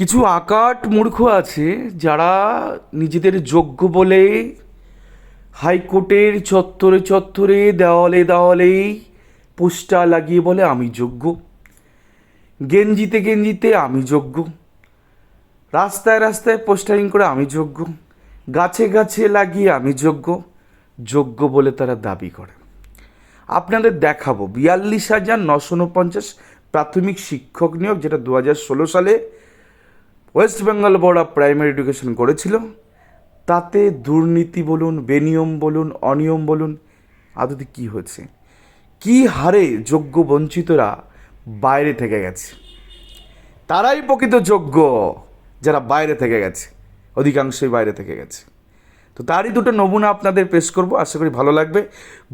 কিছু আকাট মূর্খ আছে যারা নিজেদের যোগ্য বলে হাইকোর্টের চত্বরে চত্বরে, দেওয়ালে দেওয়ালে পোস্টার লাগিয়ে বলে, আমি যোগ্য। গেঞ্জিতে গেঞ্জিতে, আমি যোগ্য। রাস্তায় রাস্তায় পোস্টারিং করে, আমি যোগ্য। গাছে গাছে লাগিয়ে, আমি যোগ্য। যোগ্য বলে তারা দাবি করে। আপনাদের দেখাবো, বিয়াল্লিশ হাজার নশো উনপঞ্চাশ প্রাথমিক শিক্ষক নিয়োগ, যেটা দু হাজার ষোলো সালে West Bengal board of primary education করেছিল। তাতে দুর্নীতি বলুন, বেনিয়ম বলুন, অনিয়ম বলুন, আদতে কী হয়েছে? কী হারে যোগ্য বঞ্চিতরা বাইরে থেকে গেছে? তারাই প্রকৃত যোগ্য যারা বাইরে থেকে গেছে, অধিকাংশই বাইরে থেকে গেছে। তো তারই দুটো নমুনা আপনাদের পেশ করব, আশা করি ভালো লাগবে।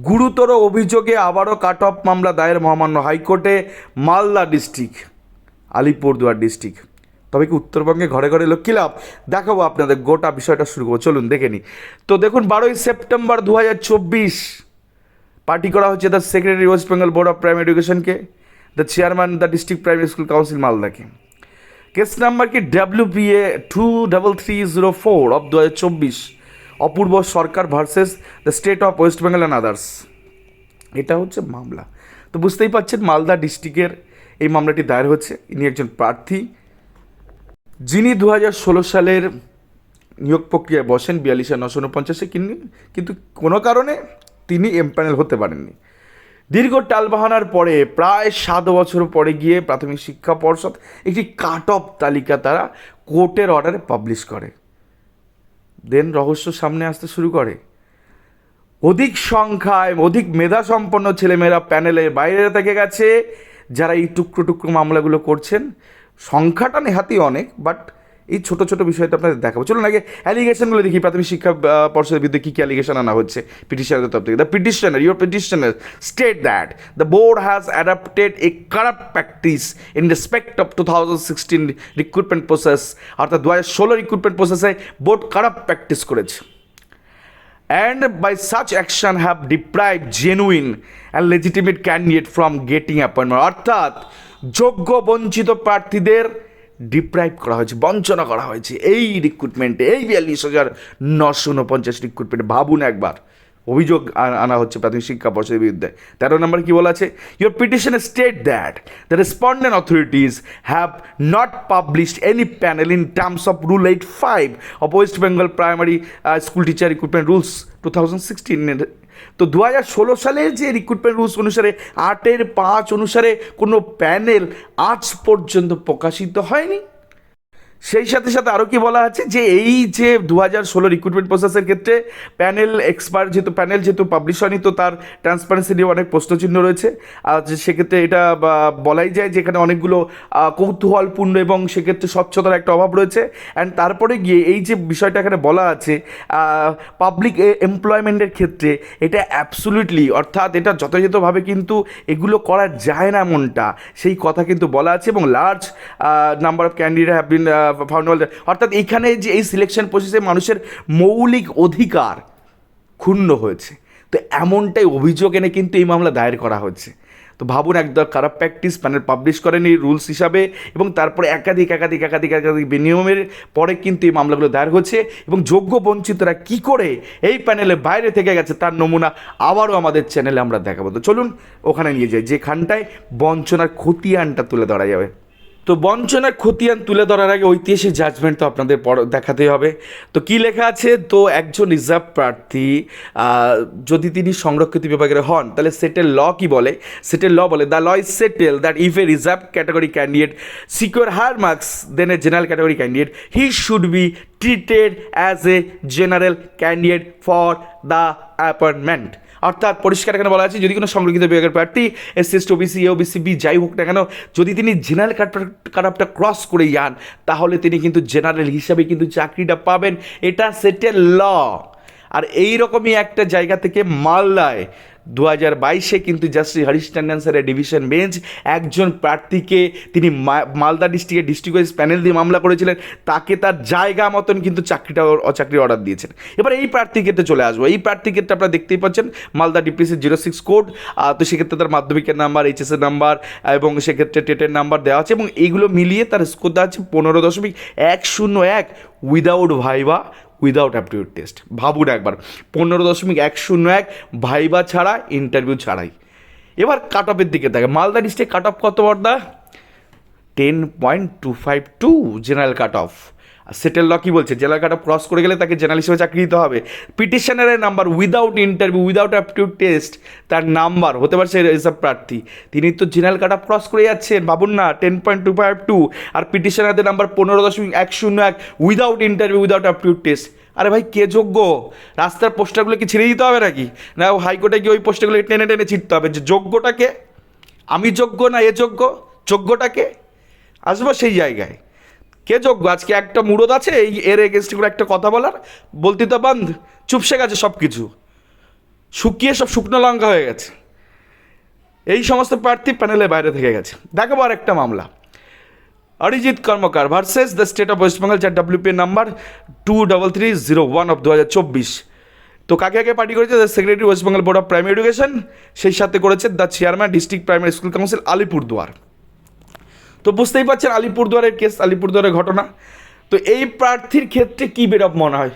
গুরুতর অভিযোগে আবারও কাট অফ মামলা দায়ের মহামান্য হাইকোর্টে, মালদা ডিস্ট্রিক্ট, আলিপুরদুয়ার ডিস্ট্রিক্ট। তবে কি উত্তরবঙ্গে ঘরে ঘরে লোক কী লাভ? দেখাবো আপনাদের গোটা বিষয়টা শুরু করব। চলুন, দেখে নিই। তো দেখুন, বারোই সেপ্টেম্বর দু হাজার চব্বিশ, পার্টি করা হচ্ছে the secretary West Bengal board of primary এডুকেশনকে the chairman the district primary school council মালদাকে। Case number কি? W P A two double three zero four of দু হাজার চব্বিশ, Apurba Sarkar versus the state of West Bengal and others এটা হচ্ছে মামলা। তো বুঝতেই পারছেন মালদা ডিস্ট্রিক্টের এই মামলাটি দায়ের হচ্ছে। ইনি একজন প্রার্থী। যিনি দু হাজার ষোলো সালের নিয়োগ প্রক্রিয়ায় বসেন বিয়াল্লিশ নশো উনপঞ্চাশে কিন্তু কিন্তু কোনো কারণে তিনি এমপ্যানেল হতে পারেননি। দীর্ঘ টালবাহানার পরে, প্রায় সাত বছর পরে গিয়ে প্রাথমিক শিক্ষা পর্ষদ একটি কাট অফ তালিকা তারা কোর্টের অর্ডারে পাবলিশ করে। দেন রহস্য সামনে আসতে শুরু করে। অধিক সংখ্যায়, অধিক মেধা সম্পন্ন ছেলেমেয়েরা প্যানেলের বাইরে থেকে গেছে, যারা এই টুকরো টুকরো মামলাগুলো করছেন। সংখ্যাটা নেহাতি অনেক বাট এই ছোট ছোট বিষয়টা আপনাদের দেখাবো। চলুন আগে অ্যালিগেশনগুলো দেখি, প্রাথমিক শিক্ষা পর্ষদের বিরুদ্ধে কী কী অ্যালিগেশন আনা হচ্ছে পিটিশনের তরফ থেকে। The petitioner your petitioner state that the board has adapted a corrupt practice in respect of two thousand sixteen recruitment process অর্থাৎ দু হাজার ষোলো রিক্রুটমেন্ট প্রসেসে বোর্ড কারাপ্ট প্র্যাকটিস করেছে। And by such action have deprived genuine and legitimate candidate from getting appointment অর্থাৎ যোগ্য বঞ্চিত প্রার্থীদের ডিপ্রাইভ করা হয়েছে, বঞ্চনা করা হয়েছে। এই রিক্রুটমেন্টে এই বিয়াল্লিশ হাজার নশো উনপঞ্চাশ রিক্রুটমেন্টে ভাবুন একবার। অভিযোগ আনা হচ্ছে প্রাথমিক শিক্ষা পর্ষদের বিরুদ্ধে। তেরো নম্বর কি বলা আছে? Your পিটিশনে state that the respondent authorities have not published any panel in terms of rule eight five of West Bengal primary school teacher recruitment rules two thousand sixteen তো দু হাজার ষোলো সালের যে রিক্রুটমেন্ট রুলস অনুসারে আটের পাঁচ অনুসারে কোনো প্যানেল আজ পর্যন্ত প্রকাশিত হয়নি। সেই সাথে সাথে আরও কি বলা আছে যে এই যে দু হাজার ষোলো রিক্রুটমেন্ট প্রসেসের ক্ষেত্রে প্যানেল এক্সপার্ট যেহেতু প্যানেল যেহেতু পাবলিশ হয়নি, তো তার ট্রান্সপারেন্সি নিয়ে অনেক প্রশ্নচিহ্ন রয়েছে। আর সেক্ষেত্রে এটা বলাই যায় যে এখানে অনেকগুলো কৌতূহলপূর্ণ এবং সেক্ষেত্রে স্বচ্ছতার একটা অভাব রয়েছে। অ্যান্ড তারপরে গিয়ে এই যে বিষয়টা এখানে বলা আছে পাবলিক এমপ্লয়মেন্টের ক্ষেত্রে এটা অ্যাবসুলিটলি অর্থাৎ এটা যথাযথভাবে কিন্তু এগুলো করা যায় না এমনটা। সেই কথা কিন্তু বলা আছে এবং large number of candidate have been found অর্থাৎ এইখানে যে এই সিলেকশন প্রসেসে মানুষের মৌলিক অধিকার ক্ষুণ্ণ হয়েছে। তো এমনটাই অভিযোগ এনে কিন্তু এই মামলা দায়ের করা হচ্ছে। তো ভাবুন একদম খারাপ প্র্যাকটিস প্যানেল পাবলিশ করেনি রুলস হিসাবে এবং তারপরে একাধিক একাধিক একাধিক একাধিক বিনিয়মের পরে কিন্তু এই মামলাগুলো দায়ের হচ্ছে এবং যোগ্য বঞ্চিতরা কি করে এই প্যানেলের বাইরে থেকে গেছে তার নমুনা আবারও আমাদের চ্যানেলে আমরা দেখাবো। তো চলুন ওখানে নিয়ে যাই, যেখানটায় বঞ্চনার খতিয়ানটা তুলে ধরা যাবে। তো বঞ্চনার খতিয়ান তুলে ধরার আগে ঐতিহাসিক জাজমেন্ট তো আপনাদের দেখাতেই হবে। তো কি লেখা আছে? তো একজন রিজার্ভ প্রার্থী যদি তিনি সংরক্ষিত বিভাগের হন, তাহলে সেটেল ল কি বলে? সেটেল ল বলে the law is settle that if a reserve category candidate secure higher marks then a general category candidate he should be treated as a general candidate for the appointment অর্থাৎ পরিষ্কার এখানে বলা আছে, যদি কোনো সংরক্ষিত বিভাগের প্রার্থী S S OBC OBC B যাই হোক না কেন, যদি তিনি জেনারেল কাটাপটা ক্রস করে যান, তাহলে তিনি কিন্তু জেনারেল হিসাবে কিন্তু চাকরিটা পাবেন। এটা সেটেল ল। আর এই রকমই একটা জায়গা থেকে মালদায় দু হাজার বাইশে কিন্তু জাস্টিস হরিশ স্যারের ডিভিশন বেঞ্চ একজন প্রার্থীকে তিনি মালদা ডিস্ট্রিক্টের ডিস্ট্রিক্ট ওয়াইজ প্যানেল দিয়ে মামলা করেছিলেন। তাকে তার জায়গা মতন কিন্তু চাকরিটা অচাকরির অর্ডার দিয়েছেন। এবার এই প্রার্থী ক্ষেত্রে চলে আসব। এই প্রার্থী ক্ষেত্রে আপনারা দেখতেই পাচ্ছেন, Malda DPC zero six code তো সেক্ষেত্রে তার মাধ্যমিকের নাম্বার, এইচএসের নাম্বার, এবং সেক্ষেত্রে টেটের নাম্বার দেওয়া আছে, এবং এইগুলো মিলিয়ে তার স্কোর দেওয়া আছে পনেরো দশমিক এক শূন্য এক without viva. Without aptitude test ভাবুন একবার, পনেরো দশমিক এক শূন্য এক ভাইবা ছাড়া ইন্টারভিউ ছাড়াই। এবার কাট অফের দিকে থাকে মালদা ডিস্ট্রিক্ট কাট অফ কত বর্দা? Ten point two five two general cut off settle law কী বলছে জেনারেল কাট ক্রস করে গেলে তাকে জেনারেল হিসেবে চাকরি দিতে হবে। পিটিশনারের number without interview without aptitude test তার নাম্বার হতে পারছে এসব প্রার্থী। তিনি তো জেনারেল কাট ক্রস করে যাচ্ছেন, ভাবুন না ten point two five two আর পিটিশনারদের নাম্বার পনেরো দশমিক এক শূন্য এক without interview without aptitude test আরে ভাই, কে যোগ্য? রাস্তার পোস্টারগুলো কি ছেড়ে দিতে হবে নাকি? না, হাইকোর্টে গিয়ে ওই পোস্টারগুলো টেনে টেনে ছিটতে হবে। যে যোগ্যটাকে, আমি যোগ্য না, এ যোগ্য, যোগ্যটাকে? আসব সেই জায়গায়। কে যোগ্য? আজকে একটা মুরদ আছে, এই এর এগেনস্ট করে একটা কথা বলার। বলতে তো বন্ধ চুপসে গেছে সব কিছু শুকিয়ে সব শুকনো লঙ্কা হয়ে গেছে। এই সমস্ত প্রার্থী প্যানেলের বাইরে থেকে গেছে। দেখাবো আর একটা মামলা। Arijit Karmakar versus the state of West Bengal যার WP number two double three zero one of দু হাজার চব্বিশ তো কাকে কাকে পার্টি করেছে? The secretary West Bengal board of primary education সেই সাথে করেছে the chairman district primary school council Alipurduar. তো বুঝতেই পারছেন আলিপুরদুয়ারের কেস, আলিপুরদুয়ারের ঘটনা। তো এই প্রার্থীর ক্ষেত্রে কী বিড়ম্বনা হয়?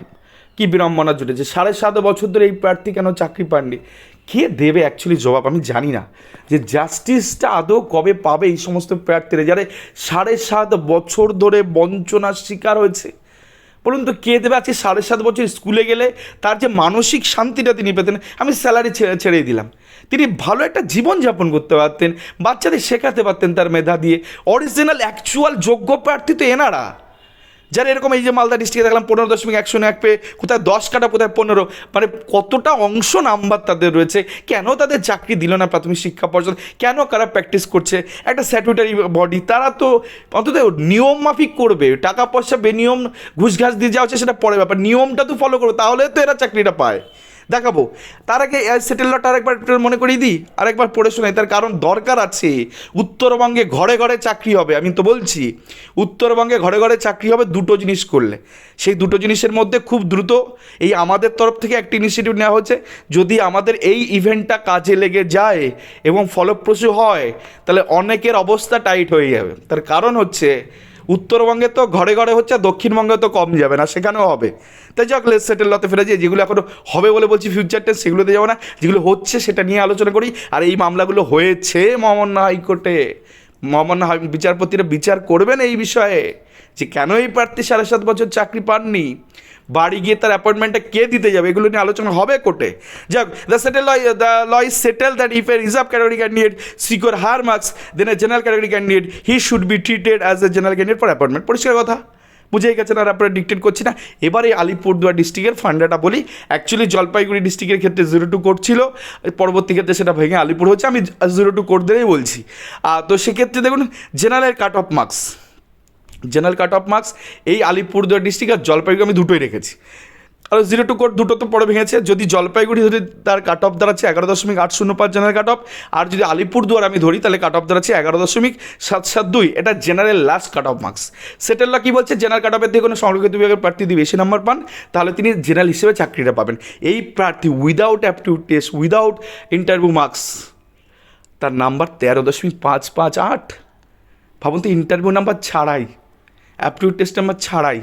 কী বিড়ম্বনা জুটেছে সাড়ে সাত বছর ধরে এই প্রার্থী কেন চাকরি পাননি? কে দেবে অ্যাকচুয়ালি জবাব? আমি জানি না। যে জাস্টিসটা আদৌ কবে পাবে এই সমস্ত প্রার্থীরা? যারা সাড়ে সাত বছর ধরে বঞ্চনার শিকার হয়েছে। বলুন তো, কে দেবে? আজকে সাড়ে সাত বছর স্কুলে গেলে তার যে মানসিক শান্তিটা তিনি পেতেন, আমি স্যালারি ছেড়ে ছেড়েই দিলাম। তিনি ভালো একটা জীবনযাপন করতে পারতেন, বাচ্চাদের শেখাতে পারতেন তার মেধা দিয়ে। অরিজিনাল অ্যাকচুয়াল যোগ্য প্রার্থী তো এনারা। যারা এরকম এই যে মালদা ডিস্ট্রিক্টে দেখলাম পনেরো দশমিক একশো এক পেয়ে কোথায় দশ কাটা, কোথায় পনেরো মানে কতটা অংশ নাম্বার তাদের রয়েছে? কেন তাদের চাকরি দিল না প্রাথমিক শিক্ষা পর্যন্ত কেন কারা প্র্যাকটিস করছে? একটা স্যাটুটারি বডি তারা তো অন্তত নিয়ম মাফিক করবে। টাকা পয়সা বেনিয়ম ঘুষ ঘাস দিয়ে যাওয়া হচ্ছে সেটা পরে ব্যাপার। নিয়মটা তো ফলো করবে, তাহলে তো এরা চাকরিটা পায়। দেখাবো। তার আগে সেটেল আরেকবার মনে করিয়ে দিই, আরেকবার পড়ে শোনাই তার কারণ দরকার আছে। উত্তরবঙ্গে ঘরে ঘরে চাকরি হবে, আমি তো বলছি। উত্তরবঙ্গে ঘরে ঘরে চাকরি হবে দুটো জিনিস করলে। সেই দুটো জিনিসের মধ্যে খুব দ্রুত এই আমাদের তরফ থেকে একটি ইনিশিয়েটিভ নেওয়া হচ্ছে যদি আমাদের এই ইভেন্টটা কাজে লেগে যায় এবং ফলপ্রসূ হয়, তাহলে অনেকের অবস্থা টাইট হয়ে যাবে। তার কারণ হচ্ছে উত্তরবঙ্গে তো ঘরে ঘরে হচ্ছে আর দক্ষিণবঙ্গে তো কম যাবে না, সেখানেও হবে। তাই যাক লেস সেটেল লতে ফেরা যাই, যেগুলো এখনও হবে বলে বলছি ফিউচার টেস্ট সেগুলোতে যাব না, যেগুলো হচ্ছে সেটা নিয়ে আলোচনা করি, আর এই মামলাগুলো হয়েছে মহামান্য হাইকোর্টে। মহামান্য বিচারপতিরা বিচার করবেন এই বিষয়ে, যে কেন এই প্রার্থী সাড়ে সাত বছর চাকরি পাননি? বাড়ি গিয়ে তার অ্যাপয়েন্টমেন্টটা কে দিতে যাবে? এগুলো নিয়ে আলোচনা হবে কোর্টে। যাক the settle the law is settle that if a reserve category candidate secure higher marks then a general category candidate he should be treated as a general candidate for appointment পরিষ্কার কথা। বুঝেই গেছেন আর আপনারা ডিকটেট করছি না। এবারে আলিপুরদুয়ার ডিস্ট্রিক্টের ফান্ডাটা বলি। অ্যাকচুয়ালি জলপাইগুড়ি ডিস্ট্রিক্টের ক্ষেত্রে জিরো টু কোড ছিল। পরবর্তী ক্ষেত্রে সেটা ভেঙে আলিপুর হচ্ছে। আমি জিরো টু কোড দিলেই বলছি। তো সেক্ষেত্রে দেখুন general cut off marks general cut off marks, এই আলিপুরদুয়ার ডিস্ট্রিক্ট আর জলপাইগুড়ি আমি দুটোই রেখেছি। আর জিরো টু কোড দুটো তো পরে ভেঙেছে। যদি জলপাইগুড়ি ধরি তার কাট অফ দাঁড়াচ্ছে এগারো দশমিক আট শূন্য পাঁচ জেনারেল কাট অফ আর যদি আলিপুরদুয়ার আমি ধরি, তাহলে কাট অফ দাঁড়াচ্ছে এগারো দশমিক সাত সাত দুই। এটা general last cut off marks সেটেলরা কী বলছে? জেনারেল কাট অফের থেকে কোনো সংরক্ষিত বিভাগের প্রার্থী যদি বেশি নাম্বার পান, তাহলে তিনি জেনারেল হিসেবে চাকরিটা পাবেন। এই প্রার্থী without aptitude test without interview marks তার নাম্বার তেরো দশমিক পাঁচ পাঁচ আট। ভাবুন তো ইন্টারভিউ নাম্বার ছাড়াই। অ্যাপটিউড টেস্ট আমার ছাড়াই।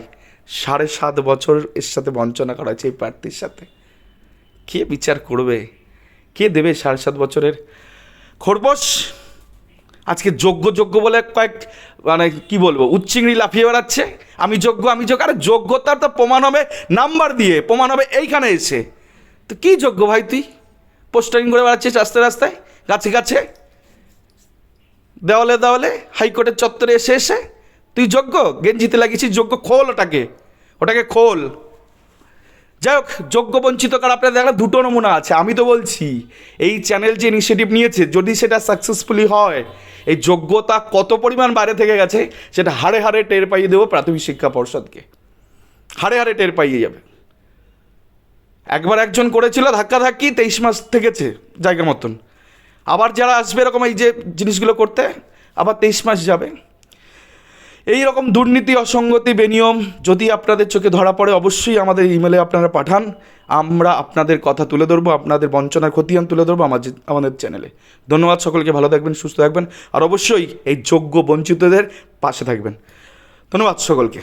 সাড়ে সাত বছর এর সাথে বঞ্চনা করা হয়েছে এই প্রার্থীর সাথে। কে বিচার করবে? কে দেবে সাড়ে সাত বছরের? খরপোশ! আজকে যোগ্য যোগ্য বলে কয়েক মানে কি বলব, উচ্চিংড়ি লাফিয়ে বেড়াচ্ছে। আমি যোগ্য আমি যোগ্য। আরে যোগ্যতার তো প্রমাণ হবে, নাম্বার দিয়ে প্রমাণ হবে, এইখানে এসে। তো কি যোগ্য ভাই তুই? পোস্টারিং করে বেড়াচ্ছিস রাস্তায় রাস্তায়, গাছে গাছে? দেওয়ালে দেওয়ালে, হাইকোর্টের চত্বরে এসে এসে তুই যোগ্য? গেঞ্জিতে লাগিয়েছিস যোগ্য? খোল ওটাকে। ওটাকে খোল। যাই হোক, যোগ্য বঞ্চিত কার? আপনার দেখলাম দুটো নমুনা আছে। আমি তো বলছি, এই চ্যানেল যে ইনিশিয়েটিভ নিয়েছে, যদি সেটা সাকসেসফুলি হয়, এই যোগ্যতা কত পরিমাণ বাইরে থেকে গেছে, সেটা হাড়ে হাড়ে টের পাইয়ে দেবো প্রাথমিক শিক্ষা পর্ষদকে। হাড়ে হাড়ে টের পাইয়ে যাবে। একবার একজন করেছিল ধাক্কাধাক্কি, তেইশ মাস থেকেছে, জায়গা মতন। আবার যারা আসবে এরকম এই যে জিনিসগুলো করতে, আবার তেইশ মাস যাবে। এই রকম দুর্নীতি, অসঙ্গতি, বেনিয়ম যদি আপনাদের চোখে ধরা পড়ে, অবশ্যই আমাদের ইমেলে আপনারা পাঠান। আমরা আপনাদের কথা তুলে ধরবো, আপনাদের বঞ্চনার খতিয়ান তুলে ধরবো আমাদের আমাদের চ্যানেলে ধন্যবাদ সকলকে, ভালো থাকবেন, সুস্থ থাকবেন। আর অবশ্যই এই যোগ্য বঞ্চিতদের পাশে থাকবেন। ধন্যবাদ সকলকে।